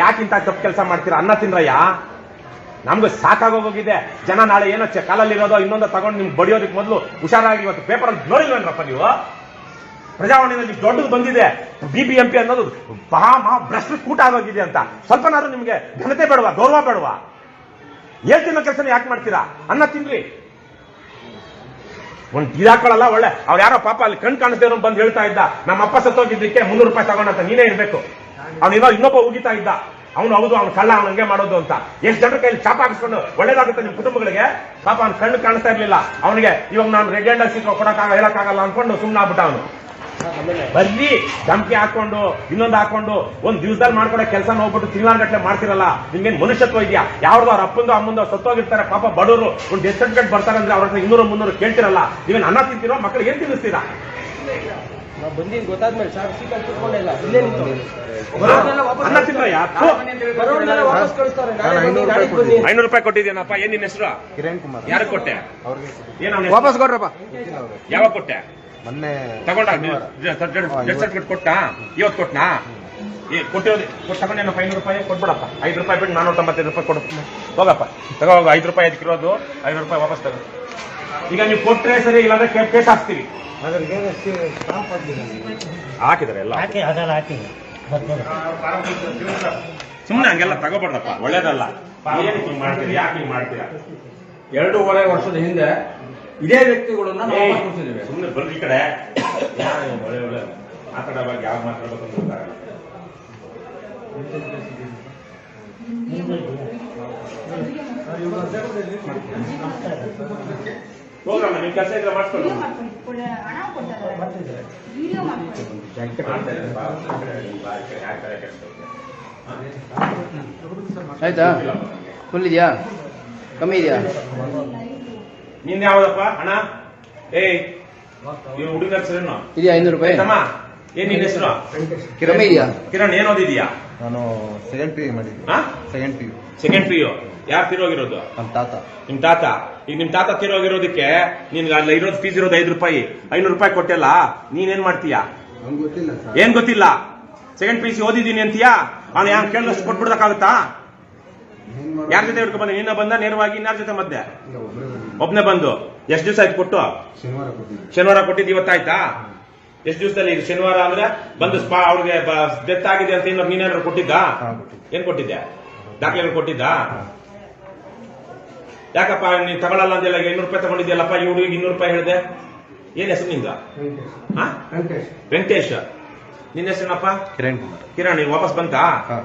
ಯಾಕಿಂತ ತಪ್ಪು ಕೆಲಸ ಮಾಡ್ತೀರಾ? ಅನ್ನ ತಿನ್ರಯ್ಯ ನಮ್ಗೆ ಸಾಕಾಗೋಗಿದೆ ಜನ ನಾಳೆ ಏನೋ ಕಾಲಲ್ಲಿರೋದೋ ಇನ್ನೊಂದು ತಗೊಂಡು ನಿಮ್ಗೆ ಬಡಿಯೋದಕ್ಕೆ ಮೊದಲು ಹುಷಾರಾಗಿ ಇವತ್ತು ಪೇಪರ್ ಅಲ್ಲಿ ನೋಡಿಲ್ವೇನ್ರಪ್ಪ ನೀವು? ಪ್ರಜಾವಾಣಿನಲ್ಲಿ ದೊಡ್ಡದು ಬಂದಿದೆ. ಬಿಬಿಎಂಪಿ ಅನ್ನೋದು ಮಹಾ ಮಹಾ ಭ್ರಷ್ಟ ಕೂಟ ಆಗೋಗಿದೆ ಅಂತ. ಸ್ವಲ್ಪನಾದ್ರೂ ನಿಮಗೆ ಘನತೆ ಬೇಡವಾ? ಗೌರವ ಬೇಡವಾ? ಹೇಳ್ತಿನ ಕೆಲಸ ಯಾಕೆ ಮಾಡ್ತೀರಾ? ಅನ್ನ ತಿನ್ರಿ. ಒಂದು ಇದಾಕೊಳ್ಳಲ್ಲ ಒಳ್ಳೆ ಅವ್ರು ಯಾರೋ ಪಾಪ ಅಲ್ಲಿ ಕಣ್ ಕಾಣಿಸ್ದೇ ಬಂದು ಹೇಳ್ತಾ ಇದ್ದ. ನಮ್ಮ ಅಪ್ಪ ಸತ್ತೋಗಿದ್ದಕ್ಕೆ ಮುನ್ನೂರು ರೂಪಾಯಿ ತಗೊಂಡಂತ ನೀನೇ ಇರ್ಬೇಕು. ಅವನಿರೋ ಇನ್ನೊಬ್ಬ ಉಗಿತಾ ಇದ್ದ. ಅವನು ಹೌದು, ಅವನು ಕಳ್ಳ ಅವ್ನು ಹಂಗೆ ಮಾಡೋದು ಅಂತ. ಎಷ್ಟು ಜನರ ಕೈಲಿ ಚಾಪ ಹಾಕಿಸ್ಕೊಂಡು ಒಳ್ಳೇದಾಗುತ್ತೆ ನಿಮ್ಮ ಕುಟುಂಬಗಳಿಗೆ? ಪಾಪ ಅವ್ನ ಕಣ್ಣು ಕಾಣಿಸ್ತಾ ಇರ್ಲಿಲ್ಲ. ಅವನಿಗೆ ಇವಾಗ ನಾನು ರೆಡ್ ಸೀಟ್ ಕೊಡಕ್ಕಾಗ, ಹೇಳಕ್ಕಾಗಲ್ಲ ಅನ್ಕೊಂಡು ಸುಮ್ಮನೆ ಆಗ್ಬಿಟ್ಟ ಅವನು. ಬರ್ಲಿ, ಧಮಕಿ ಹಾಕೊಂಡು, ಇನ್ನೊಂದು ಹಾಕೊಂಡು, ಒಂದ್ ದಿವಸದಲ್ಲಿ ಮಾಡ್ಕೊಡೋ ಕೆಲಸ ಹೋಗ್ಬಿಟ್ಟು ಗಟ್ಟಲೆ ಮಾಡ್ತಿರಲ್ಲ. ನಿಮ್ಗೇನ್ ಮನುಷ್ಯತ್ವ ಇದೆಯಾ? ಯಾವ್ದು ಅವ್ರ ಅಪ್ಪಂದು ಅಮ್ಮಂದು ಸತ್ತೋಗಿರ್ತಾರೆ, ಪಾಪ ಬಡವರು, ಒಂದು ಡೆಸ್ಟ್ ಬರ್ತಾರೆ ಅಂದ್ರೆ ಅವ್ರ ಹತ್ರ ಇನ್ನೂರು ಮುನ್ನೂರು ಕೇಳ್ತಿರಲ್ಲ. ನೀವೇನ್ ಅನ್ನ ತಿಂತೀರೋ ಮಕ್ಕಳು ಏನ್ ತಿನ್ನಿಸ್ತೀರಾ? ಬಂದಿದ್ದು ಗೊತ್ತಾದ್ಮೇಲೆ ಸರ್ ಸೀಟಲ್ಲಿ ಕೂತ್ಕೊಂಡೇ ಇಲ್ಲ. ಇಲ್ಲೇ ನಿಂತು. ಅನ್ನ ತಿನ್ನಯ್ಯ ಬರೋರ್ನೆಲ್ಲ ವಾಪಸ್ ಕಳಿಸ್ತಾರೆ. ನಾಳೆ ನಾನು ಬನ್ನಿ. ಐನೂರು ರೂಪಾಯಿ ಕೊಟ್ಟಿದ್ದೀನಪ್ಪ ಏನ್ ನಿನ್ನ ಹೆಸರು? ಕಿರಣ್ ಕುಮಾರ್. ಯಾರು ಕೊಟ್ಟೆ? ಅವ್ರಿಗೆ ಏನ್ ಅವ್ನ ವಾಪಸ್ ಕೊಡ್ರಪ್ಪ. ಯಾವಾಗ ಕೊಟ್ಟೆ? ಮೊನ್ನೆ ತಗೊಂಡ? ಶನಿವಾರ. ಡೆತ್ ಸರ್ಟಿಫಿಕೇಟ್ ಕೊಟ್ಟ? ಇವತ್ತು ಕೊಟ್ಟನಾ? ಏ ಕೊಟ್ಟಿರೋದು ಕೊಟ್ಟು ತಗೊಂಡೇನಪ್ಪ ಐನೂರು ರೂಪಾಯಿ ಕೊಟ್ಬಿಡಪ್ಪ. ಐದು ರೂಪಾಯಿ ಬಿಟ್ಟು ನಾನೂರ ತೊಂಬತ್ತೈದು ರೂಪಾಯಿ ಕೊಡು. ಹೋಗಪ್ಪ. ತಗೋ ಹೋಗು. ಐದು ರೂಪಾಯಿ ಅದಕ್ಕಿರೋದು ಐನೂರು ರೂಪಾಯಿ ವಾಪಸ್ ತಗೋ. ಈಗ ನೀವು ಕೊಟ್ಟರೆ ಸರಿ ಇಲ್ಲಾಂದ್ರೆ ಕೇ- ಕೇಸ್ ಹಾಕ್ತೀವಿ ಹಾಕಿದ್ದಾರೆ. ಎಲ್ಲ. ಹಾಕಿ ಅದೆಲ್ಲ ಹಾಕಿ. ಸುಮ್ಮನೆ ಹಂಗೆಲ್ಲ ತಗೋಬಾರ್ದಪ್ಪ ಒಳ್ಳೇದಲ್ಲ. ಮಾಡ್ತೀರಿ ಯಾಕೆ ಹಿಂಗ್ ಮಾಡ್ತೀರಾ? ಎರಡೂವರೆ ವರ್ಷದ ಹಿಂದೆ ಇದೇ ವ್ಯಕ್ತಿಗಳನ್ನ ನಾವು ಕೊಡ್ತಿದ್ದೇವೆ ಸುಮ್ಮನೆ ಬರ್ರಿ ಈ ಕಡೆ. ಯಾರು ಒಳ್ಳೆ ಒಳ್ಳೆ? ಮಾತಾಡೋವಾಗ ಯಾವ ಮಾತಾಡ್ಬೇಕು ಅಂತ ಗೊತ್ತಾಗಲ್ಲ. ಹೋಗ್ರಮ್ಮ ನಿಮ್ ಕೆಲಸ ಇದ್ರೆ ಮಾಡ್ಕೊಂಡು ವಿಡಿಯೋ ಮಾಡ್ಕೊಂಡು ಕೊಡ- ಹಣ ವಿಡಿಯೋ ಮಾಡ್ಕೊಂಡು ಮಾಡ್ತಾರೆ. ಬಾ, ಆ ಕಡೆ, ಈ ಬಾ, ಈ ಕಡೆ, ಆ ಕಡೆ, ಆ ಕಡೆ. ಆಯ್ತಾ? ಫುಲ್ ಇದೆಯಾ? ಕಮ್ಮಿ ಇದೆಯಾ? ನಿನ್ ಯಾವ್ದಪ್ಪ? ಹಣ? ಏ ಇವ್ ಹುಡುಗ ಇದೆಯಾ ಐನೂರು ರೂಪಾಯಿ? ಏನ್ ನಿನ್ ಹೆಸರು? ಕಿರಣ್ ಏನ್ ಓದಿದ್ಯಾ? ನಾನು ಸೆಕೆಂಡ್ ಪಿ ಯು ಮಾಡಿದ್ದೆ ಹಾ? Second P U second P U ಯಾರು ತಿರೋಗಿರೋದು ನಮ್ಮ ತಾತ. ನಿಮ್ ತಾತ? ಈಗ ನಿಮ್ ತಾತ ತಿರೋಗಿರೋದಕ್ಕೆ ನಿನ್ಗೆ ಅಲ್ಲ ಇರೋದು ಫೀಸ್ ಇರೋದು ಐದು ರೂಪಾಯಿ. ಐನೂರು ರೂಪಾಯಿ ಕೊಟ್ಟೆಲ್ಲ ನೀನೇನ್ ಮಾಡ್ತೀಯಾ? ನಂಗೆ ಗೊತ್ತಿಲ್ಲ ಸರ್. ಏನ್ ಗೊತ್ತಿಲ್ಲ? ಸೆಕೆಂಡ್ ಪಿ ಸಿ ಓದಿದ್ದೀನಿ ಅಂತೀಯಾ? ಅವ್ನು ಯಾಕೆ ಕೇಳಿದಷ್ಟು ಮಾಡೋದು? ಯಾರ ಜೊತೆ ಹಿಡ್ಕೊಂಡ್ ಬಂದ? ನಿನ್ನ ಬಂದ ನೇರವಾಗಿ ಇನ್ಯಾರ ಜೊತೆ ಮಧ್ಯೆ ಒಬ್ನೇ ಬಂದು. ಎಷ್ಟು ದಿವಸ ಆಯ್ತು ಕೊಟ್ಟು? ಶನಿವಾರ ಕೊಟ್ಟಿದ್ದು ಇವತ್ತಾಯ್ತಾ? ಎಷ್ಟು ದಿವಸದಲ್ಲಿ ಈಗ ಶನಿವಾರ ಅಂದ್ರೆ ಬಂದು ಸ್ಪಾ ಅವ್ರಿಗೆ ಡೆತ್ ಆಗಿದೆ ಅಂತ ಏನಾದ್ರು ನೀನೇನಾದ್ರು ಕೊಟ್ಟಿದ್ದ. ಏನ್ ಕೊಟ್ಟಿದ್ದೆ ದಾಖಲೆಗಳು ಕೊಟ್ಟಿದ್ದ? ಯಾಕಪ್ಪ ನೀನ್ ತಗೊಳಲ್ಲ ಅಂತೆಲ್ಲ ಇನ್ನೂರು ರೂಪಾಯಿ ತಗೊಂಡಿದ್ಯಲ್ಲಪ್ಪ ಈ ಹುಡುಗಿಗೆ ಇನ್ನೂರು ರೂಪಾಯಿ ಹೇಳಿದೆ. ಏನ್ ಹೆಸರು ನಿಂದ? ಹಾ? ವೆಂಕಟೇಶ್. ನಿನ್ನ ಹೆಸರೇನಪ್ಪ? ಕಿರಣ್ ಕುಮಾರ್. ಕಿರಣ್ ನೀವು ವಾಪಸ್ ಬಂತಾ? ಹಾ.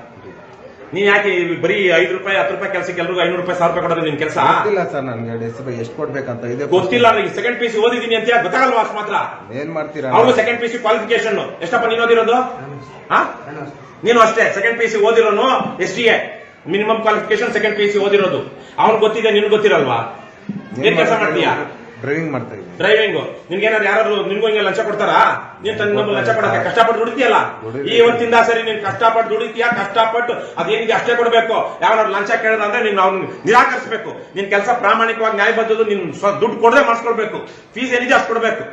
ನೀನ್ ಯಾಕೆ ಈ ಬರೀ ಐದು ರೂಪಾಯಿ ಹತ್ತು ರೂಪಾಯಿ ಕೆಲಸಕ್ಕೆ ಎಲ್ರಿಗೂ ಐನೂರು ರೂಪಾಯಿ ಸಾವಿರ ರೂಪಾಯಿ ಕೊಡೋದು ನಿನ್ ಕೆಲಸ? ಗೊತ್ತಿಲ್ಲ ಸರ್ ನನ್ಗೆ ಎಷ್ಟು ಎಷ್ಟು ಕೊಡ್ಬೇಕಂತ ಇದೆ ಗೊತ್ತಿಲ್ಲ ನನಗೆ ಸೆಕೆಂಡ್ ಪಿ ಸಿ ಓದಿದೀನಿ ಅಂತ ಯಾಕೆ ಗೊತ್ತಾಗಲ್ವಾ ಅಷ್ಟು ಮಾತ್ರ? ಏನ್ ಮಾಡ್ತೀರಾ? ಅವ್ರು ಸೆಕೆಂಡ್ ಪಿ ಸಿ ಕ್ವಾಲಿಫಿಕೇಶನ್ ಎಷ್ಟಪ್ಪ ನೀನ್ ಓದಿರೋದು? ಹಾ? ನೀನು ಅಷ್ಟೇ. Second P C ಓದಿರೋನು S D A. Minimum qualification second P C ಓದಿರೋದು. ಅವ್ನು ಗೊತ್ತಿದೆ ನಿನ್ಗೆ ಗೊತ್ತಿರಲ್ವಾ? ಏನ್ ಕೆಲಸ ಮಾಡ್ತೀಯಾ? ಡ್ರೈವಿಂಗ್ ಮಾಡ್ತಾ ಇದ್ದೀನಿ. ಡ್ರೈವಿಂಗ್ ನಿನ್ಗೆ ಏನಾದ್ರು ಯಾರಾದ್ರು ನಿಮ್ಗೂ ಹಿಂಗೆ ಲಂಚ ಕೊಡ್ತಾರಾ? ನೀನ್ ತನ್ನ ಲಂಚ ಕೊಡಕ್ಕೆ ಕಷ್ಟಪಟ್ಟು ದುಡಿತೀಯಲ್ಲ. ಈ ಇವತ್ತಿಂದ ಸರಿ ನೀನ್ ಕಷ್ಟಪಟ್ಟು ದುಡಿತೀಯಾ? ಕಷ್ಟಪಟ್ಟು ಅದೇನಿಗೆ ಅಷ್ಟೇ ಕೊಡಬೇಕು? ಯಾವನಾದ್ರು ಲಂಚ ಕೇಳಿದ್ರೆ ಅಂದ್ರೆ ನೀನ್ ಅವ್ನು ನಿರಾಕರಿಸಬೇಕು. ನಿನ್ ಕೆಲಸ ಪ್ರಾಮಾಣಿಕವಾಗಿ ನ್ಯಾಯಬದ್ಧದು ನೀನ್ ಸ್ವ ದುಡ್ಡು ಕೊಡದೆ ಮಾಡಿಸ್ಕೊಳ್ಬೇಕು. ಫೀಸ್ ಏನಿದೆ ಅಷ್ಟು ಕೊಡಬೇಕು.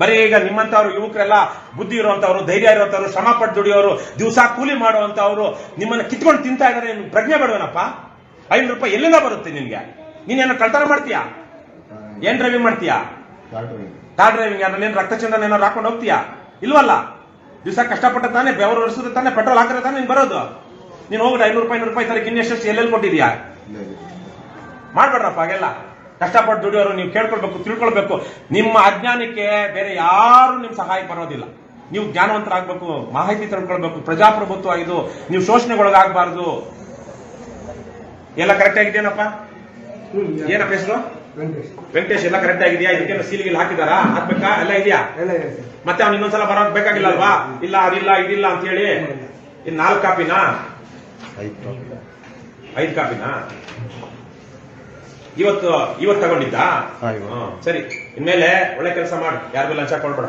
ಬರೀ ಈಗ ನಿಮ್ಮಂತವ್ರು ಯುವಕರೆಲ್ಲ ಬುದ್ಧಿ ಇರುವಂತವ್ರು ಧೈರ್ಯ ಇರುವಂತವ್ರು ಶ್ರಮ ಪಟ್ಟು ದುಡಿಯೋರು ದಿವಸ ಕೂಲಿ ಮಾಡುವಂತವ್ರು ನಿಮ್ಮನ್ನ ಕಿತ್ಕೊಂಡು ತಿಂತಾ ಇದ್ದಾರೆ. ನಿನ್ ಪ್ರಜ್ಞೆ ಬೇಡವೇನಪ್ಪ? ಐನೂರು ರೂಪಾಯಿ ಎಲ್ಲಿಂದ ಬರುತ್ತೆ ನಿನ್ಗೆ? ನೀನೇನೋ ಕಳ್ತನ ಮಾಡ್ತೀಯಾ? ಏನ್ ಡ್ರೈವಿಂಗ್ ಮಾಡ್ತೀಯಾ? ಕಾರ್ ಡ್ರೈವಿಂಗ್ ಅದ್ರಲ್ಲಿ ಏನ್ ರಕ್ತ ಚಂದನ ಏನಾರು ಹಾಕೊಂಡು ಹೋಗ್ತೀಯಾ? ಇಲ್ವಲ್ಲ? ದಿವಸ ಕಷ್ಟಪಟ್ಟ ತಾನೆ ಬೆವರು ಒರೆಸಿದ್ರೆ ತಾನೆ ಪೆಟ್ರೋಲ್ ಹಾಕಿದ್ರೆ ತಾನೆ ನೀನ್ ಬರೋದು. ನೀನು ಹೋಗ್ಬಿಟ್ಟು ಐನೂರು ರೂಪಾಯಿ ಐನೂರು ರೂಪಾಯಿ ತರ ಇನ್ನೆಷ್ಟು ಎಲ್ಲೆಲ್ಲಿ ಕೊಟ್ಟಿದ್ಯಾ? ಮಾಡ್ಬೇಡ್ರಪ್ಪ ಹಾಗೆಲ್ಲ. ಕಷ್ಟಪಟ್ಟು ದುಡಿಯೋರು ನೀವು ಕೇಳ್ಕೊಳ್ಬೇಕು ತಿಳ್ಕೊಳ್ಬೇಕು. ನಿಮ್ಮ ಅಜ್ಞಾನಕ್ಕೆ ಬೇರೆ ಯಾರು ನಿಮ್ ಸಹಾಯ ಬರೋದಿಲ್ಲ. ನೀವು ಜ್ಞಾನವಂತರಾಗಬೇಕು ಮಾಹಿತಿ ತಿಳ್ಕೊಳ್ಬೇಕು ಪ್ರಜಾಪ್ರಭುತ್ವ ಇದು. ನೀವು ಶೋಷಣೆಗೊಳಗಾಗಬಾರ್ದು. ಎಲ್ಲ ಕರೆಕ್ಟ್ ಆಗಿದೆಯೇನಪ್ಪ? ಏನಪ್ಪ ಹೆಸರು? ವೆಂಕಟೇಶ್ ಎಲ್ಲ ಕರೆಕ್ಟ್ ಆಗಿದೆಯಾ? ಇದಕ್ಕೆ ಸೀಲಿಗೆ ಹಾಕಿದಾರಾ? ಹಾಕ್ಬೇಕಾ? ಎಲ್ಲ ಇದೆಯಾ? ಮತ್ತೆ ಅವ್ನು ಇನ್ನೊಂದ್ಸಲ ಬರೋಕ್ ಬೇಕಾಗಿಲ್ಲ ಅಲ್ವಾ? ಇಲ್ಲ ಅದಿಲ್ಲ ಇದಿಲ್ಲ ಅಂತ ಹೇಳಿ ಇನ್ ನಾಲ್ಕು ಕಾಪಿನಾ? ಐದು ಕಾಪಿನಾ? ಇವತ್ತು ಇವತ್ತು ತಗೊಂಡಿದ್ದ. ಸರಿ. ಇನ್ಮೇಲೆ ಒಳ್ಳೆ ಕೆಲಸ ಮಾಡು. ಯಾರಿಗೂ ಲಂಚ ಕೊಡ್ಬೇಡ.